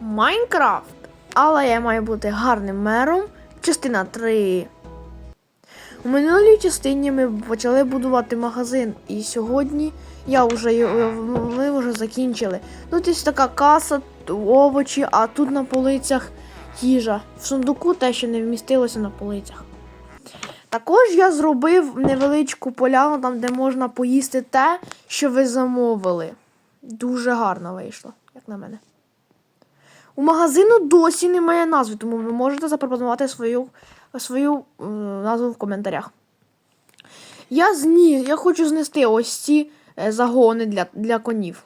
Майнкрафт. Але я маю бути гарним мером. Частина 3. У минулій частині ми почали будувати магазин, і сьогодні я вже ми вже закінчили. Тут є така каса, овочі, а тут на полицях їжа. В сундуку те, що не вмістилося на полицях. Також я зробив невеличку поляну, там, де можна поїсти те, що ви замовили. Дуже гарно вийшло, як на мене. У магазину досі немає назви, тому ви можете запропонувати свою, свою е, назву в коментарях. Я зні, я хочу знести ось ці е, загони для, для конів.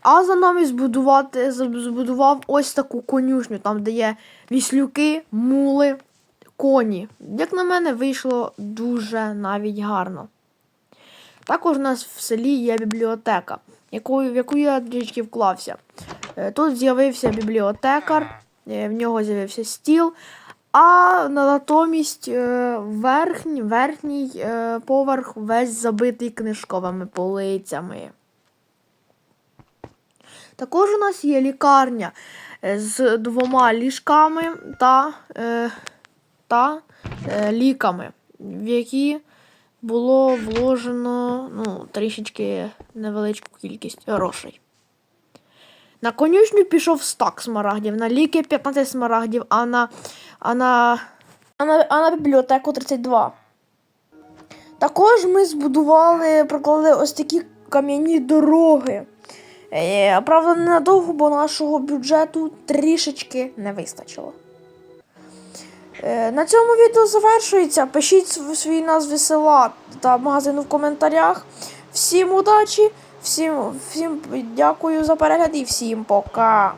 А за нами збудувати, збудував ось таку конюшню, там, де є віслюки, мули, коні. Як на мене, вийшло дуже навіть гарно. Також у нас в селі є бібліотека, якою, в яку я трішки вклався. Е, Тут з'явився бібліотекар, е, в нього з'явився стіл, а натомість е, верхній, верхній поверх весь забитий книжковими полицями. Також у нас є лікарня з двома ліжками та, та ліками, в які було вложено ну, трішечки невеличку кількість грошей. На конюшню пішов стак смарагдів, на ліки 15 смарагдів, а на, а на, а на, а на бібліотеку 32. Також ми збудували, проклали ось такі кам'яні дороги. Е, правда, ненадовго, бо нашого бюджету трішечки не вистачило. Е, на цьому відео завершується. Пишіть св- свої назви села та магазину в коментарях. Всім удачі, всім, всім дякую за перегляд і всім пока.